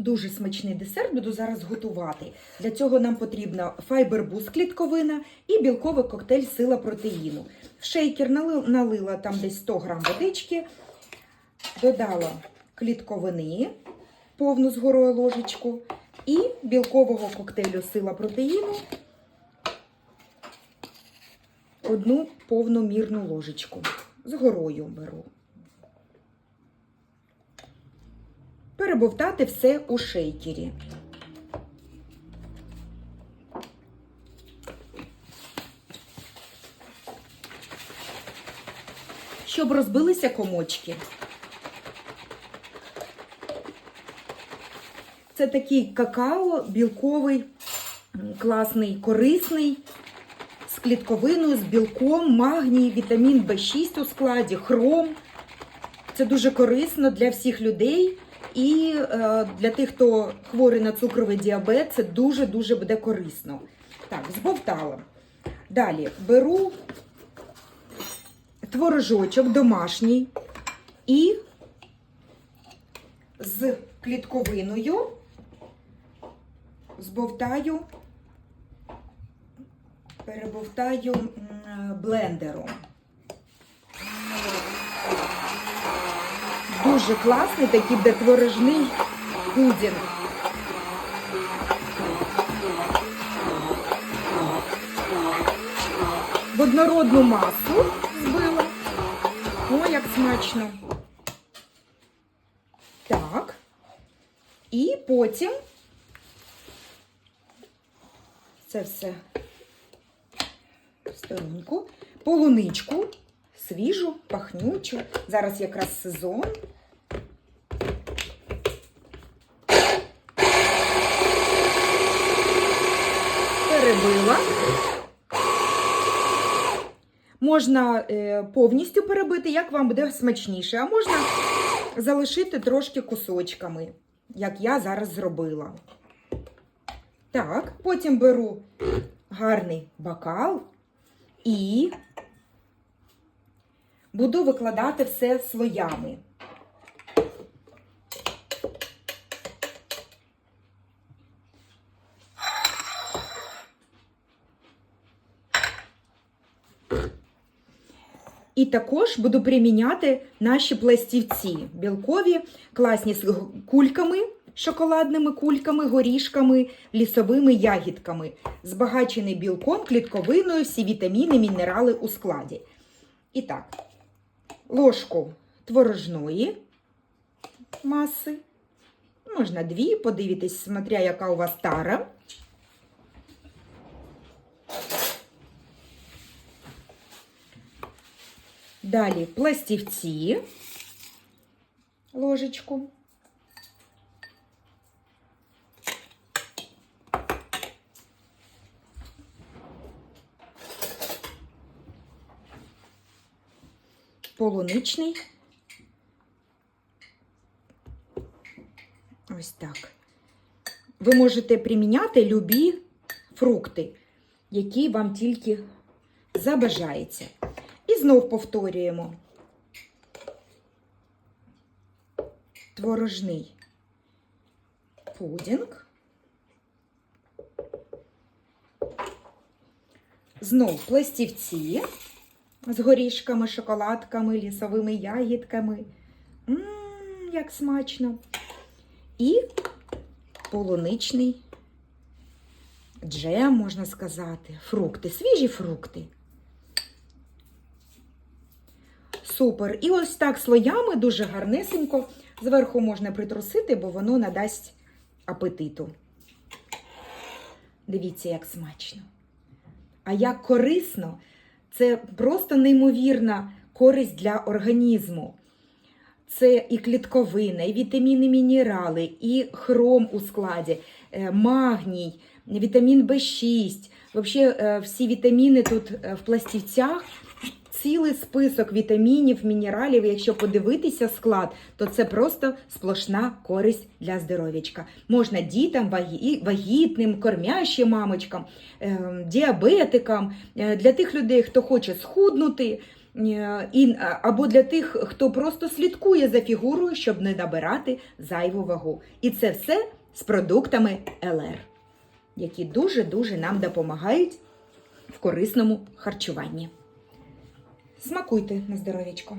Дуже смачний десерт буду зараз готувати. Для цього нам потрібна файбербуз клітковина і білковий коктейль сила протеїну. В шейкер налила, налила там десь 100 грам водички, додала клітковини, повну з горою ложечку, і білкового коктейлю сила протеїну одну повну мірну ложечку. З горою беру. Перебовтати все у шейкері. Щоб розбилися комочки. Це такий какао білковий, класний, корисний, з клітковиною, з білком, магній, вітамін В6 у складі, хром. Це дуже корисно для всіх людей. І е, для тих, хто хворий на цукровий діабет, це дуже-дуже буде корисно. Так, збовтала. Далі беру творожочок домашній і з клітковиною збовтаю, перебовтаю блендером. Дуже класний такий буде творожний пудінг. В однородну масу збила. О, як смачно. Так. І потім це все в сторонку. Полуничку свіжу, пахнючу. Зараз якраз сезон. Перебила. Можна е, повністю перебити, як вам буде смачніше, а можна залишити трошки кусочками, як я зараз зробила. Так, потім беру гарний бокал і буду викладати все слоями. І також буду приміняти наші пластівці білкові, класні з кульками, шоколадними кульками, горішками, лісовими ягідками, збагачений білком, клітковиною, всі вітаміни, мінерали у складі. І так, ложку творожної маси. Можна дві, подивитись, смотря, яка у вас тара. Далі пластівці, ложечку. Полуничний. Ось так. Ви можете приміняти любі фрукти, які вам тільки забажається. І знов повторюємо. Творожний пудінг. Знов пластівці з горішками, шоколадками, лісовими ягідками. Ммм, як смачно. І полуничний джем, можна сказати, фрукти, свіжі фрукти. Супер. І ось так слоями дуже гарнесенько. Зверху можна притрусити, бо воно надасть апетиту. Дивіться, як смачно. А як корисно, це просто неймовірна користь для організму. Це і клітковина, і вітаміни, мінерали, і хром у складі, е, магній, вітамін В6. Взагалі, всі вітаміни тут е, в пластівцях цілий список вітамінів, мінералів. Якщо подивитися склад, то це просто сплошна користь для здоров'ячка. Можна дітям, вагітним, кормящим мамочкам, ем, діабетикам, е, для тих людей, хто хоче схуднути. е, і, або для тих, хто просто слідкує за фігурою, щоб не набирати зайву вагу. І це все з продуктами ЛР, які дуже-дуже нам допомагають в корисному харчуванні. Смакуйте на здоров'ячко!